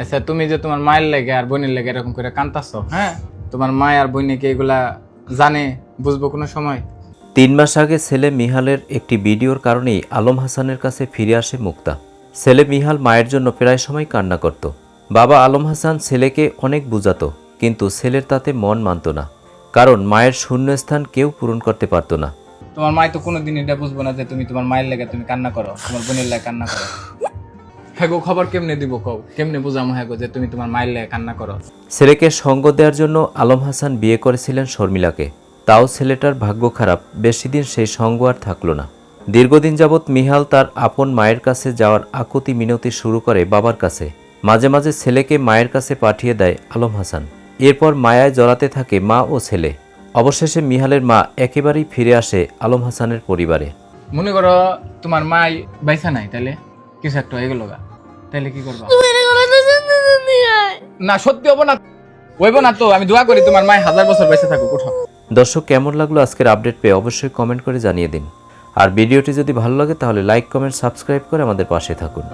আচ্ছা তুমি যে তোমার মায়ের লেগে আর বোনের লেগে এরকম করে কান্তাছো হ্যাঁ? তোমার মায় আর বোনে কি এগুলা জানে বুঝব কোনো সময়? তিন মাস আগে ছেলে মিহালের একটি ভিডিওর কারণেই আলম হাসানের কাছে ফিরে আসে মুক্তা। ছেলে মিহাল মায়ের জন্য প্রায় সময় কান্না করত। বাবা আলম হাসান ছেলেকে অনেক বুঝাতো কিন্তু ছেলের তাতে মন মানত না। কারণ মায়ের শূন্যস্থান কেউ পূরণ করতে পারত না। তোমার মায় তো কোনোদিন এটা বুঝব না যে তুমি তোমার মায়ের লেগে তুমি কান্না করো তোমার বোনের লেগে কান্না করো। হ্যাঁ গো খবর কেমনে দিব কও? কেমনে বুঝামো হ্যাঁ গো যে তুমি তোমার মায়ের লেগে কান্না করো? ছেলেকে সঙ্গ দেওয়ার জন্য আলম হাসান বিয়ে করেছিলেন শর্মিলাকে। তাও ছেলেটার ভাগ্য খারাপ বেশি দিন সেই সঙ্গ আর থাকল না। দীর্ঘদিন যাবৎ মিহাল তার আপন মায়ের কাছে যাওয়ার আকুতি মিনতি শুরু করে বাবার কাছে। মাঝে মাঝে ছেলেকে মায়ের কাছে পাঠিয়ে দেয় আলম হাসান। এরপর মায়ায় জড়াতে থাকে মা ও ছেলে। অবশেষে মিহালের মা একেবারেই ফিরে আসে আলম হাসানের পরিবারে। মনে করো তোমার মাই বাইসা নাই তাহলে কিছু একটা হয়ে গেল গা। তাহলে কি করবা? না সত্যি হব না। হইব না তো আমি দোয়া করি তোমার মায় হাজার বছর বেঁচে থাকুক ওঠো দর্শক কেমন লাগল আজকের আপডেট পেয়ে অবশ্যই কমেন্ট করে জানিয়ে দিন। আর ভিডিওটি যদি ভালো লাগে তাহলে লাইক কমেন্ট সাবস্ক্রাইব করে আমাদের পাশে থাকুন।